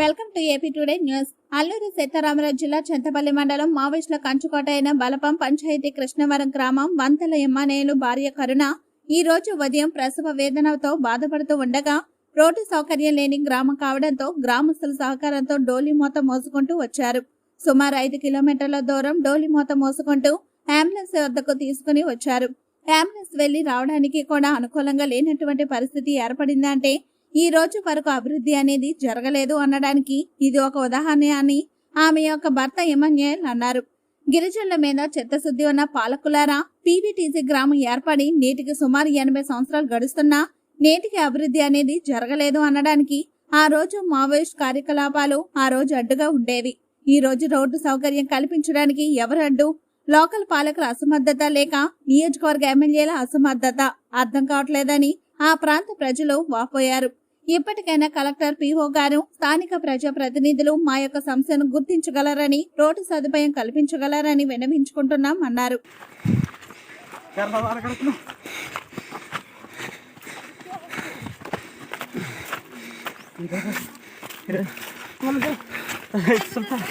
Welcome to AP today news. Alluri Sitaramaraju జిల్లా చెంతపల్లి మండలం మావోయిస్టుల కంచుకోట అయిన బలపం పంచాయతీ కృష్ణవరం గ్రామం వంతల ఎమ్మానేయులు భార్య కరుణ ఈ రోజు ఉదయం ప్రసవ వేదనతో బాధపడుతూ ఉండగా రోడ్డు సౌకర్యం లేని గ్రామం కావడంతో గ్రామస్తుల సహకారంతో డోలి మూత మోసుకుంటూ వచ్చారు. సుమారు ఐదు కిలోమీటర్ల దూరం డోలి మూత మోసుకుంటూ అంబులెన్స్ వద్దకు తీసుకుని వచ్చారు. అంబులెన్స్ వెళ్ళి రావడానికి కూడా అనుకూలంగా లేనటువంటి పరిస్థితి ఏర్పడిందంటే ఈ రోజు వరకు అభివృద్ధి అనేది జరగలేదు అనడానికి ఇది ఒక ఉదాహరణ అని ఆమె యొక్క భర్త ఎమన్యుయల్ అన్నారు. గిరిజనుల మీద చిత్తశుద్ధి ఉన్న పాలకులారా పీవీటీసీ గ్రామం ఏర్పడి నేటికి సుమారు ఎనభై సంవత్సరాలు గడుస్తున్నా నేటికి అభివృద్ధి అనేది జరగలేదు అనడానికి ఆ రోజు మావోయిస్ట్ కార్యకలాపాలు ఆ రోజు అడ్డుగా ఉండేవి. ఈ రోజు రోడ్డు సౌకర్యం కల్పించడానికి ఎవరు అడ్డు? లోకల్ పాలకుల అసమర్థత లేక నియోజకవర్గ ఎమ్మెల్యేల అసమర్థత అర్థం కావట్లేదని ఆ ప్రాంత ప్రజలు వాపోయారు. ఇప్పటికైనా కలెక్టర్ పిఓ గారు స్థానిక ప్రజా ప్రతినిధులు మా యొక్క సమస్యను గుర్తించగలరని రోడ్డు సదుపాయం కల్పించగలరని విన్నవించుకుంటున్నాం అన్నారు. సుల్తాన్